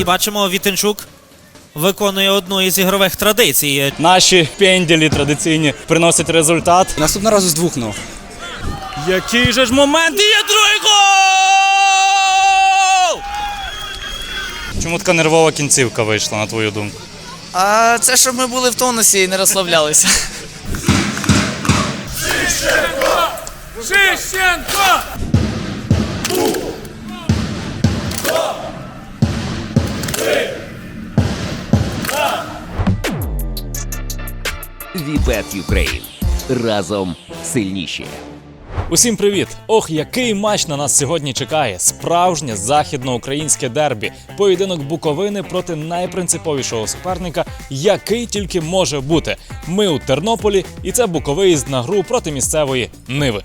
І бачимо, Вітенчук виконує одну із ігрових традицій. Наші пенділі традиційні приносять результат. Наступного разу з двох ног. Який же ж момент і є другий гол! Чому така нервова кінцівка вийшла, на твою думку? А це щоб ми були в тонусі і не розслаблялися. Вібет Юкрейн. Разом сильніші. Усім привіт! Ох, який матч на нас сьогодні чекає! Справжнє західноукраїнське дербі. Поєдинок Буковини проти найпринциповішого суперника, який тільки може бути. Ми у Тернополі, і це буковиїзд на гру проти місцевої Ниви.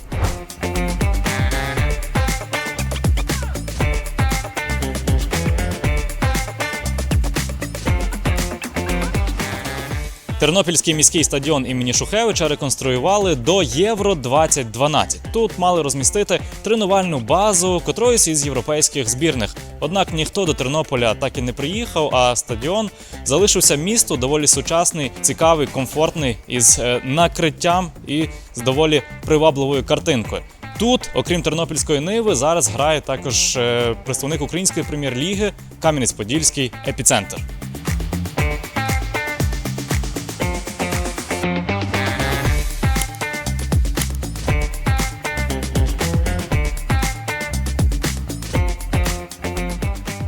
Тернопільський міський стадіон імені Шухевича реконструювали до Євро 2012. Тут мали розмістити тренувальну базу котроїсь із європейських збірних. Однак ніхто до Тернополя так і не приїхав, а стадіон залишився місту доволі сучасний, цікавий, комфортний із е, накриттям і з доволі привабливою картинкою. Тут, окрім тернопільської ниви, зараз грає також е, представник української прем'єр-ліги Кам'янець-Подільський епіцентр.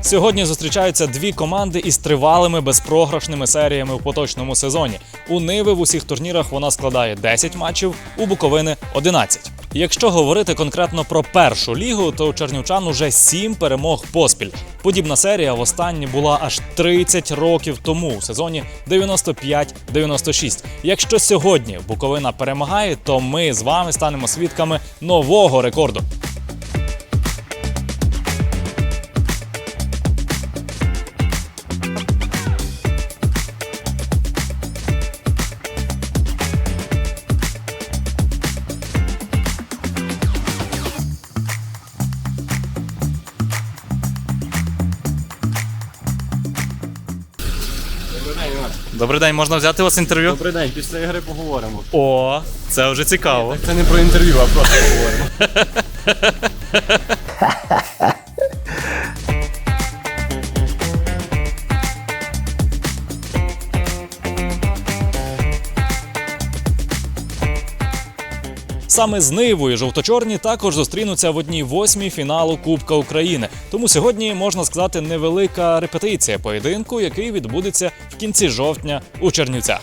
Сьогодні зустрічаються дві команди із тривалими безпрограшними серіями в поточному сезоні. У Ниви в усіх турнірах вона складає 10 матчів, у Буковини 11. Якщо говорити конкретно про першу лігу, то у чернівчан уже 7 перемог поспіль. Подібна серія востаннє була аж 30 років тому, у сезоні 95-96. Якщо сьогодні Буковина перемагає, то ми з вами станемо свідками нового рекорду. Добрий день, можна взяти у вас інтерв'ю? Добрий день, після ігри поговоримо. О, це вже цікаво. Це не про інтерв'ю, а просто поговоримо. Саме з Нивою жовто-чорні також зустрінуться в одній восьмій фіналу Кубка України. Тому сьогодні можна сказати невелика репетиція поєдинку, який відбудеться в кінці жовтня у Чернівцях.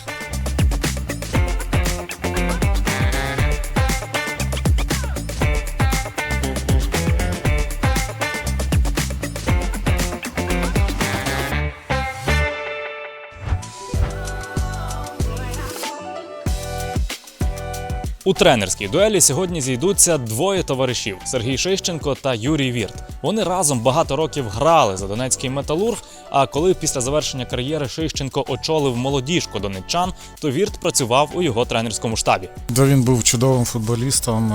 У тренерській дуелі сьогодні зійдуться двоє товаришів Сергій Шищенко та Юрій Вірт. Вони разом багато років грали за Донецький металург. А коли після завершення кар'єри Шищенко очолив молодіжку донеччан, то Вірт працював у його тренерському штабі. Да, він був чудовим футболістом.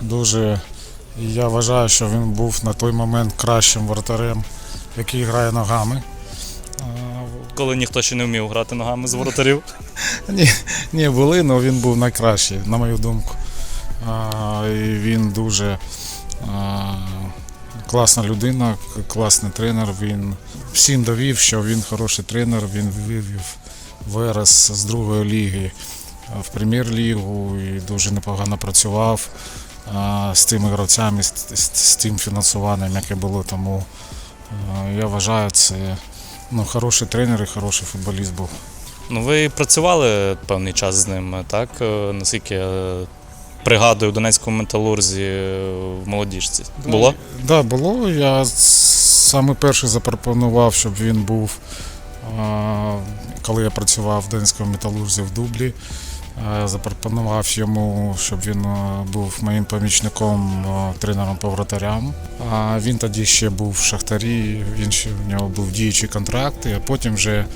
Дуже я вважаю, що він був на той момент кращим воротарем, який грає ногами. Коли ніхто ще не вмів грати ногами з воротарів. Ні, ні, були, але він був найкращий, на мою думку. А, і він дуже а, класна людина, класний тренер. Він всім довів, що він хороший тренер. Він вивів Верес з другої ліги в прем'єр-лігу і дуже непогано працював а, з тими гравцями, з, з, з тим фінансуванням, яке було. Тому а, я вважаю, це ну, хороший тренер і хороший футболіст був. Ну, ви працювали певний час з ним, так? Е, Наскільки я пригадую в Донецькому металурзі е, в молодіжці. Було? Так, да, було. Я саме перший запропонував, щоб він був, коли я працював в Донецькому металурзі в Дублі. А, Запропонував йому, щоб він був моїм помічником, тренером по вратарям. А він тоді ще був в Шахтарі, він ще в нього був діючий контракт, а потім вже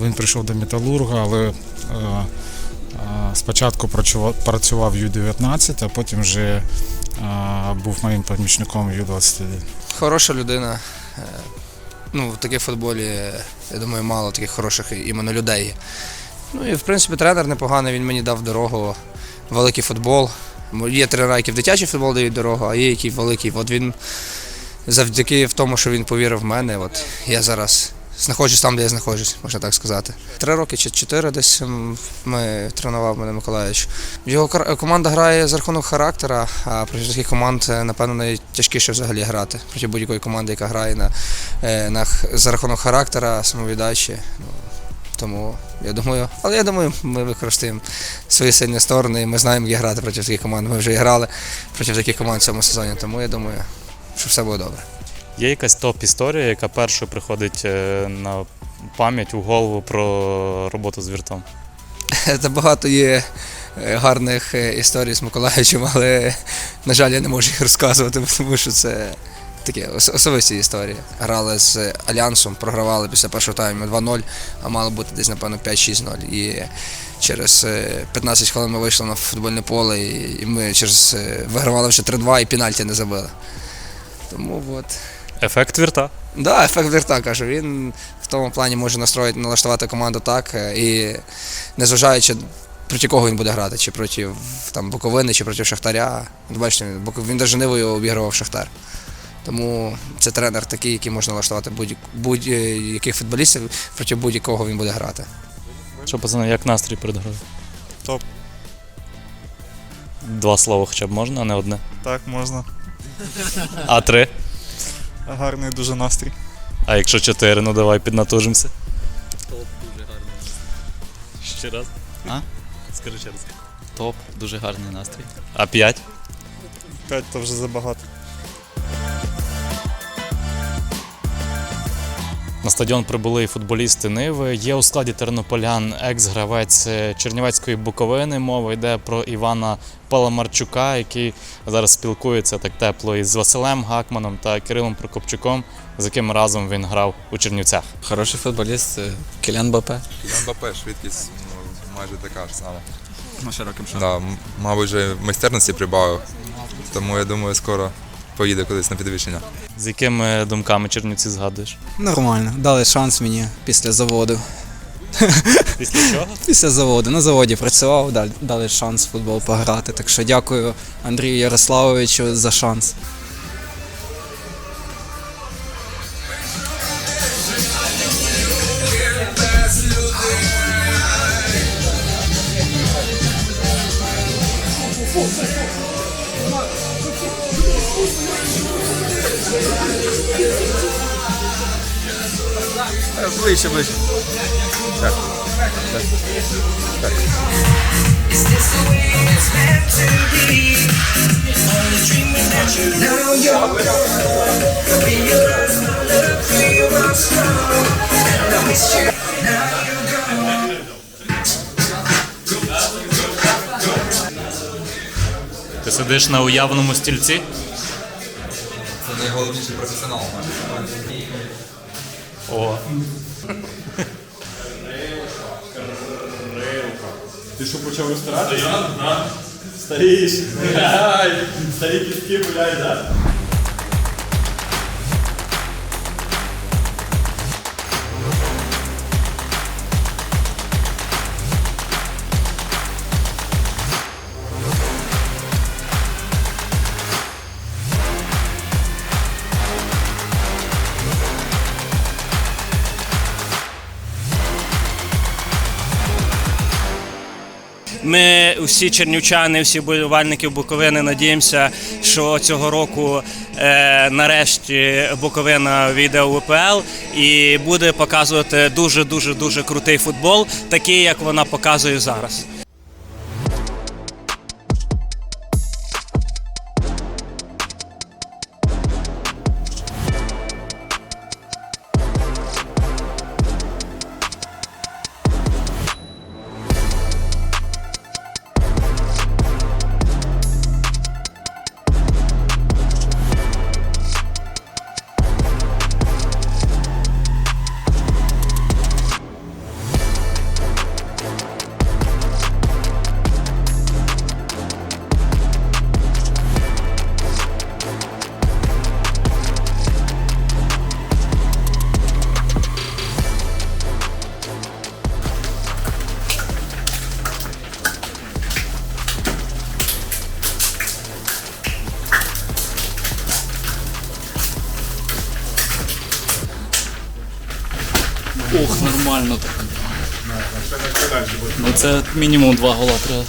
він прийшов до металурга, але спочатку працював, працював Ю-19, а потім вже був моїм помічником Ю-21. Хороша людина. е, ну, в таких футболі, я думаю, мало таких хороших іменно людей. Ну і в принципі тренер непоганий, він мені дав дорогу, великий футбол. Є тренера, які в дитячий футбол дають дорогу, а є які великий. От він завдяки в тому, що він повірив в мене, от я зараз знаходжусь там, де я знаходжусь, можна так сказати. Три роки чи чотири десь ми тренував мене Миколаївич. Його команда грає за рахунок характера, а проти таких команд, е, напевно, найтяжкіше взагалі грати. Проти будь-якої команди, яка грає на, е, на, за рахунок характера, самовіддачі. Тому я думаю, але я думаю, ми використаємо свої сильні сторони і ми знаємо, як грати проти таких команд. Ми вже і грали проти таких команд в цьому сезоні, тому я думаю, що все буде добре. Є якась топ-історія, яка першою приходить е, на пам'ять у голову про роботу з віртом? Та багато є е, гарних е, історій з Миколаївичем, але, на жаль, я не можу їх розказувати, тому що це таке ос- особисті історії. Грали з Альянсом, програвали після першого тайму 2-0, а мало бути десь, напевно, 5-6-0. І через е, 15 хвилин ми вийшли на футбольне поле, і ми через е, вигравали вже 3-2 і пенальті не забили. Тому от. Ефект вірта. Да, ефект вірта кажу. Він в тому плані може настроїти, налаштувати команду так, е, і незважаючи проти кого він буде грати, чи проти там, Буковини, чи проти Шахтаря. Бачите, він навіть Нивою обігрував Шахтар. Тому це тренер такий, який може налаштувати будь- будь-яких футболістів, проти будь-якого він буде грати. Що, пацани, як настрій перед грою? Топ. Два слова хоча б можна, а не одне. Так, можна. А три? Гарний дуже настрій. А якщо чотири, ну давай піднатужимося. Топ, дуже гарний. настрій. Ще раз. А? Скажи ще раз. Топ, дуже гарний настрій. А п'ять? П'ять то вже забагато. На стадіон прибули і футболісти Ниви. Є у складі тернополян екс-гравець Чернівецької Буковини. Мова йде про Івана Паламарчука, який зараз спілкується так тепло із Василем Гакманом та Кирилом Прокопчуком, з яким разом він грав у Чернівцях. Хороший футболіст е, Кілян Бапе. Швидкість ну, майже така ж сама. На широким шагом. Да, мабуть, вже майстерності прибавив. Тому я думаю, скоро поїде кудись на підвищення. З якими думками Чернівці згадуєш? Нормально, дали шанс мені після заводу. Після чого? Після заводу. На заводі працював, дали, шанс в футбол пограти. Так що дякую Андрію Ярославовичу за шанс. Ближче, ближче. Так. Так. Ти сидиш на уявному стільці? Найголовніший професіонал. О. Ти що почав розтирати? Старіш. Старі кістки гуляй, так? Всі чернівчани, всі болівальники Буковини надіємося, що цього року е, нарешті Буковина війде у ВПЛ і буде показувати дуже дуже дуже крутий футбол, такий як вона показує зараз. Мінімум два гола треба.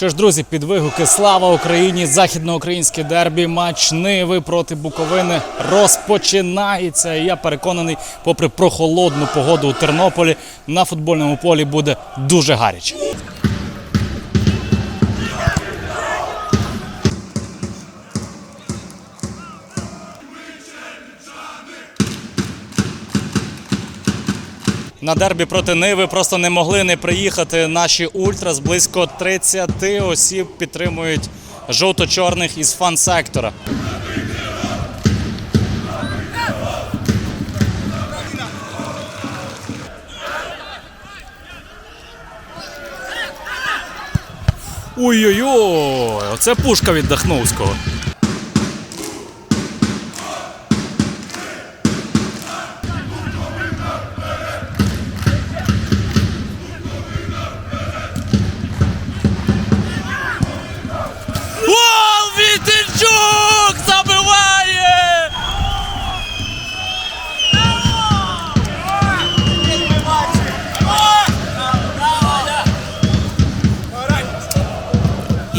Що ж, друзі, під вигуки Слава Україні! Західноукраїнське дербі, матч Ниви проти Буковини розпочинається. Я переконаний, попри прохолодну погоду у Тернополі, на футбольному полі буде дуже гаряче. На дербі проти Ниви просто не могли не приїхати наші ультрас. Близько 30 осіб підтримують жовто-чорних із фан-сектора. Ой-ой-ой, оце пушка від Дахновського.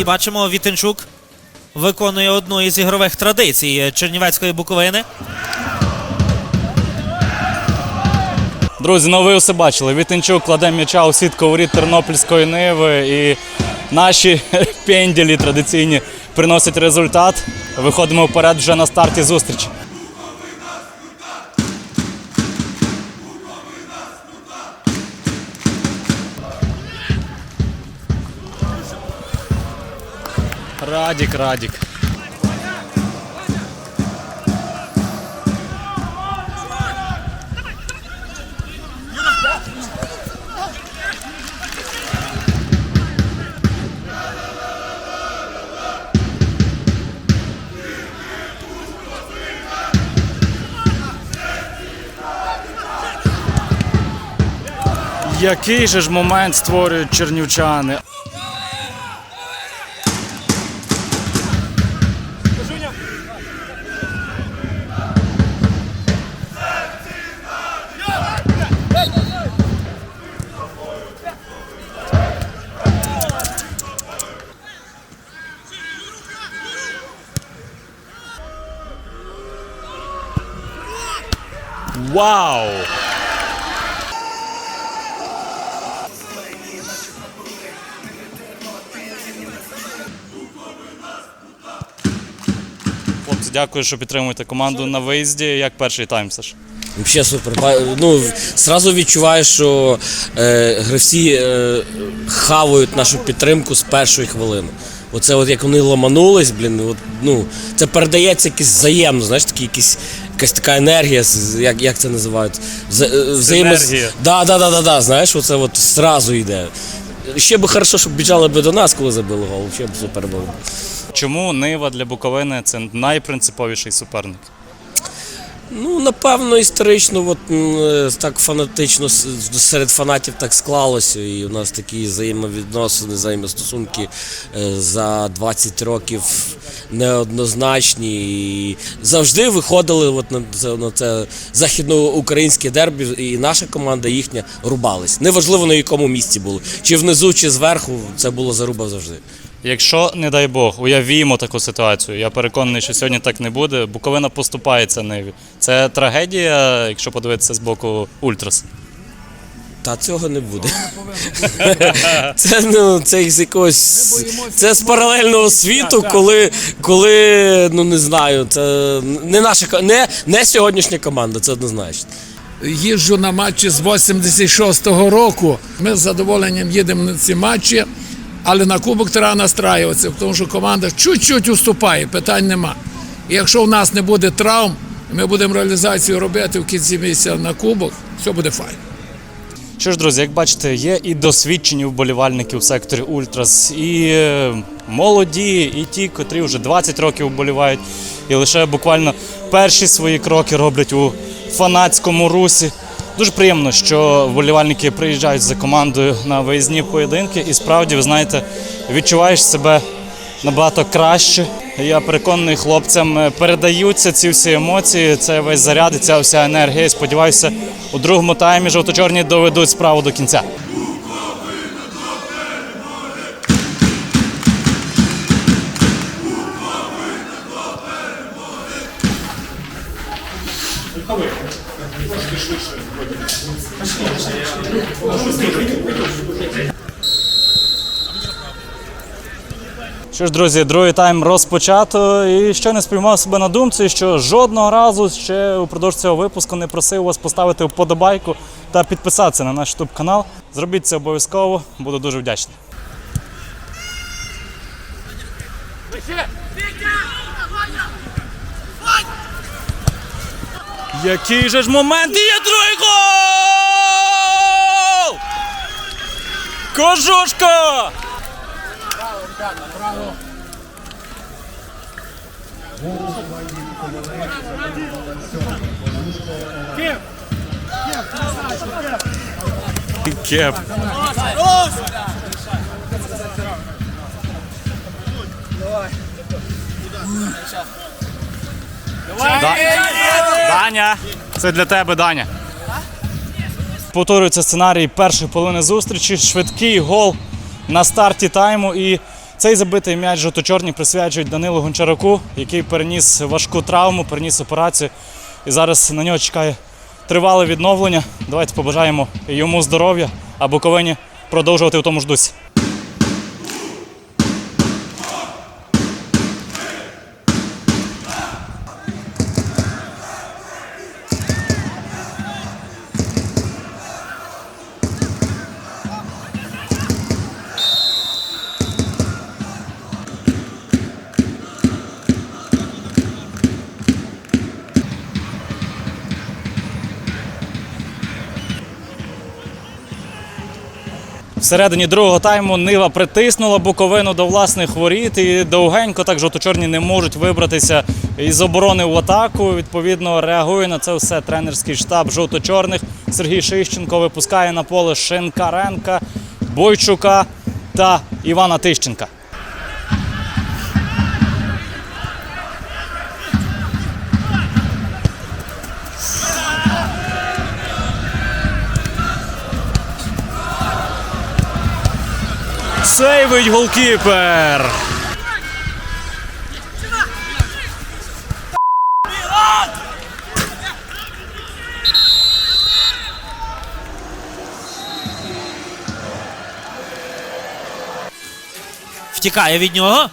І бачимо, Вітенчук виконує одну із ігрових традицій Чернівецької Буковини. Друзі, ну ви все бачили. Вітенчук кладе м'яча у сітку воріт Тернопільської Ниви. І наші пенділі традиційні приносять результат. Виходимо вперед вже на старті зустрічі. Радік, Радік. Який же ж момент створюють чернівчани? Дякую, що підтримуєте команду на виїзді. Як перший тайм, Саш? Взагалі супер. Ну, сразу відчуваєш, що е, гравці е, хавають нашу підтримку з першої хвилини. Оце от як вони ламанулись, блін, от, ну, це передається якось взаємно, знаєш, такі якісь, якась така енергія, як, як це називають? Вза, е, взаємос... Да, да, да, да, да, знаєш, оце от зразу йде. Ще би хорошо, щоб біжали би до нас, коли забили гол, ще б супер було. Чому Нива для Буковини це найпринциповіший суперник? Ну, напевно, історично, от, е, так фанатично серед фанатів так склалося. І у нас такі взаємовідносини, взаємостосунки е, за 20 років неоднозначні. І завжди виходили от на це, на це західноукраїнське дербі, і наша команда їхня рубались. Неважливо на якому місці були. Чи внизу, чи зверху, це було заруба завжди. Якщо, не дай Бог, уявімо таку ситуацію, я переконаний, що сьогодні так не буде. Буковина поступається Ниві. Це трагедія, якщо подивитися з боку Ультрас. Та цього не буде. Це ну це з якогось це з паралельного світу, коли, коли ну не знаю, це не наша не, не сьогоднішня команда, це однозначно. їжджу на матчі з 86-го року. Ми з задоволенням їдемо на ці матчі, але на кубок треба настраюватися, тому що команда чуть-чуть уступає, питань нема. І якщо в нас не буде травм, ми будемо реалізацію робити в кінці місяця на кубок, все буде файно. Що ж, друзі, як бачите, є і досвідчені вболівальники у секторі Ультрас, і е, молоді, і ті, котрі вже 20 років вболівають, і лише буквально перші свої кроки роблять у фанатському русі. Дуже приємно, що вболівальники приїжджають за командою на виїзні поєдинки, і справді, ви знаєте, відчуваєш себе набагато краще. Я переконаний, хлопцям передаються ці всі емоції, це весь заряд і ця вся енергія. Сподіваюся, у другому таймі жовто-чорні доведуть справу до кінця. Що ж, друзі, другий тайм розпочато. І ще не спіймав себе на думці, що жодного разу ще упродовж цього випуску не просив вас поставити вподобайку та підписатися на наш YouTube канал. Зробіть це обов'язково, буду дуже вдячний. Який же ж момент є другий гол! Кожушко! Кеп. Да- Даня, це для тебе, Даня. Повторюється сценарій першої половини зустрічі. Швидкий гол на старті тайму. І цей забитий м'яч жовто-чорні присвячують Данилу Гончараку, який переніс важку травму, переніс операцію. І зараз на нього чекає тривале відновлення. Давайте побажаємо йому здоров'я, а Буковині продовжувати у тому ж дусі. Всередині другого тайму Нива притиснула Буковину до власних воріт і довгенько так жовто-чорні не можуть вибратися із оборони в атаку. Відповідно, реагує на це все тренерський штаб жовто-чорних. Сергій Шищенко випускає на поле Шинкаренка, Бойчука та Івана Тищенка. Сейвить голкіпер. Втікає від нього.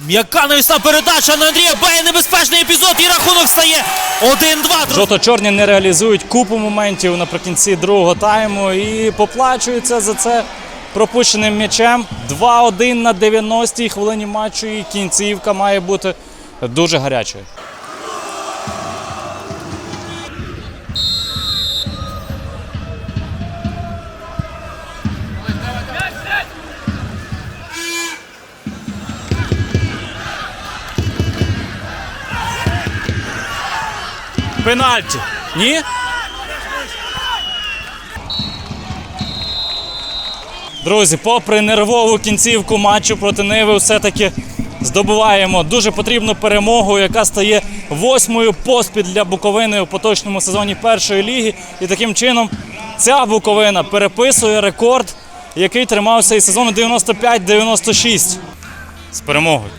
М'яка навісна передача на Андрія Бея. Небезпечний епізод. І рахунок стає 1-2. Жовто-чорні не реалізують купу моментів наприкінці другого тайму і поплачуються за це пропущеним м'ячем. 2-1 на 90-й хвилині матчу. І кінцівка має бути дуже гарячою. Пенальті. Ні? Друзі, попри нервову кінцівку матчу проти Ниви, все-таки здобуваємо дуже потрібну перемогу, яка стає восьмою поспіль для Буковини у поточному сезоні першої ліги. І таким чином ця Буковина переписує рекорд, який тримався із сезону 95-96. З перемогою.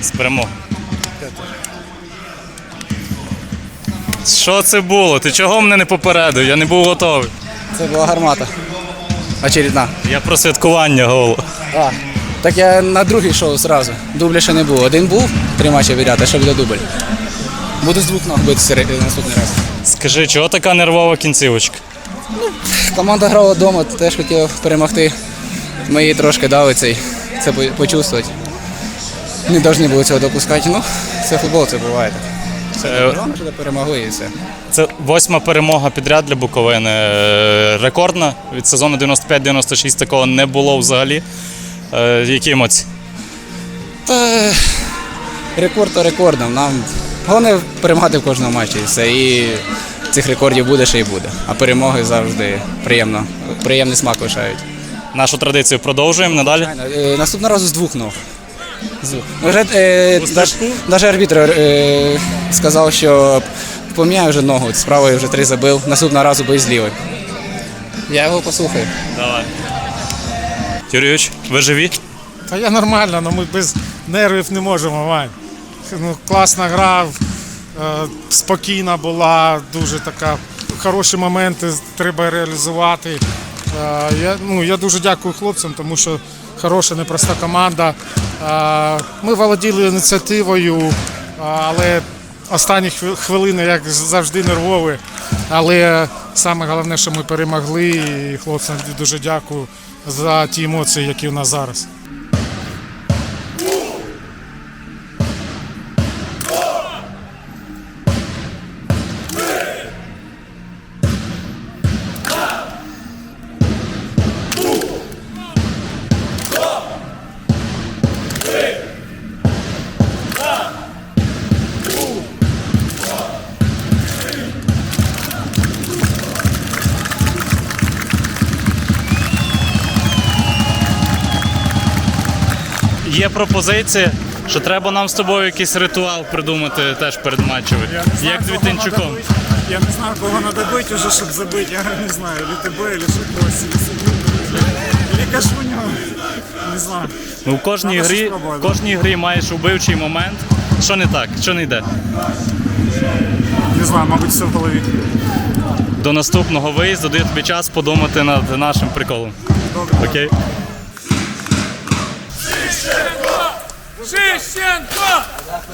З перемогою. Що це було? Ти чого мене не попередив? Я не був готовий. Це була гармата. Очередна. Я про святкування голу. А, так я на другий шоу зразу. Дубля ще не було. Один був, три матчі відряд, а ще буде дубль. Буду з двох ног бити наступний раз. Скажи, чого така нервова кінцівочка? Команда грала вдома, теж хотів перемогти. Ми її трошки дали цей, це почувствувати. Не повинні були цього допускати. Ну, це футбол, це буває. Це, Головне, що перемогли і все. це восьма перемога підряд для Буковини. Е, Рекордна від сезону 95-96 такого не було взагалі. Е, Які емоції? Та рекорд то рекордом. Нам головне перемагати в кожному матчі. і все. І цих рекордів буде ще й буде. А перемоги завжди приємно. Приємний смак лишають. Нашу традицію продовжуємо надалі. Е, Наступного разу з двох ног. Вже, е, даж- Навіть арбітр е, сказав, що поміняю вже ногу. З правої вже три забив, наступного разу бий з лівої. Я його послухаю. Давай. Юрійович, ви живі? Та я нормально, але ми без нервів не можемо, Вань. Ну, класна гра, е, спокійна була, дуже така. Хороші моменти треба реалізувати. Е, я, ну, я дуже дякую хлопцям, тому що хороша, непроста команда. Ми володіли ініціативою, але останні хвилини, як завжди, нервові. Але саме головне, що ми перемогли, і хлопцям дуже дякую за ті емоції, які в нас зараз. Є пропозиція, що треба нам з тобою якийсь ритуал придумати теж перед матчевий. Як з Вітинчуком. Я не знаю, кого надо бить уже, чтобы забыть. Я не знаю, ТБ, или Шикось, или Сибирь, или Кашуню. Не знаю. Ну, в кожній Надо грі, в кожній грі маєш убивчий момент. Що не так? Що не йде? Не знаю, мабуть, все в голові. До наступного виїзду даю тобі час подумати над нашим приколом. Окей? Шищенко!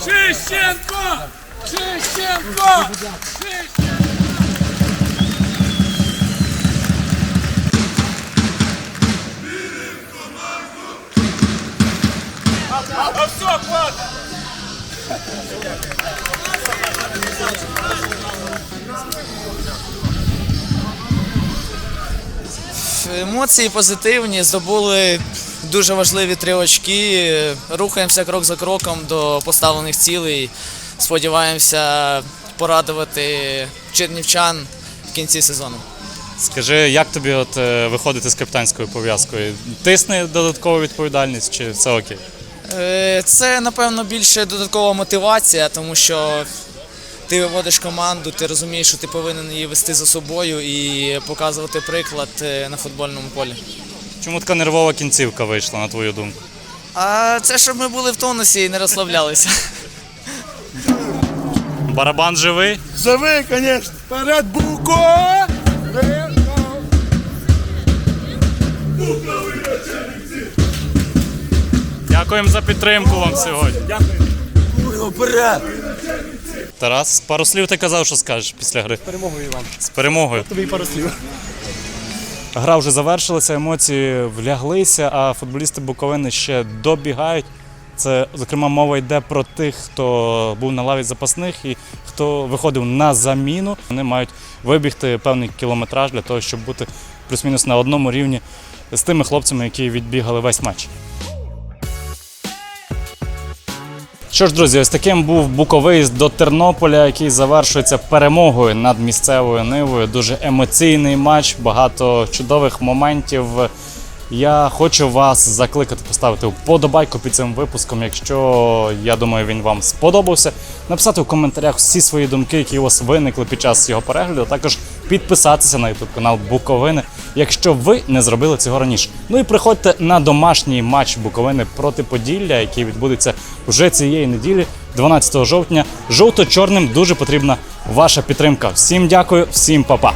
Шищенко! Шищенко! А все! Емоції позитивні, здобули дуже важливі три очки. Рухаємося крок за кроком до поставлених цілей. Сподіваємося порадувати чернівчан в кінці сезону. Скажи, як тобі от е, виходити з капітанською пов'язкою? Тисне додаткову відповідальність чи все окей? Е, Це, напевно, більше додаткова мотивація, тому що ти виводиш команду, ти розумієш, що ти повинен її вести за собою і показувати приклад е, на футбольному полі. Чому така нервова кінцівка вийшла, на твою думку? А це щоб ми були в тонусі і не розслаблялися. Барабан живий? Живи, конечно. Вперед, Буко! Дякуємо за підтримку вам сьогодні. Дякую. Тарас, пару слів ти казав, що скажеш після гри. Перемогою вам. З перемогою. Тобі пару слів. Гра вже завершилася, емоції вляглися, а футболісти Буковини ще добігають. Це, зокрема, мова йде про тих, хто був на лаві запасних і хто виходив на заміну. Вони мають вибігти певний кілометраж для того, щоб бути плюс-мінус на одному рівні з тими хлопцями, які відбігали весь матч. Що ж, друзі, ось таким був буковий до Тернополя, який завершується перемогою над місцевою нивою. Дуже емоційний матч, багато чудових моментів. Я хочу вас закликати поставити вподобайку під цим випуском, якщо я думаю, він вам сподобався. Написати в коментарях всі свої думки, які у вас виникли під час його перегляду. Також підписатися на YouTube канал Буковини, якщо ви не зробили цього раніше. Ну і приходьте на домашній матч Буковини проти Поділля, який відбудеться вже цієї неділі, 12 жовтня. Жовто-чорним дуже потрібна ваша підтримка. Всім дякую, всім па-па!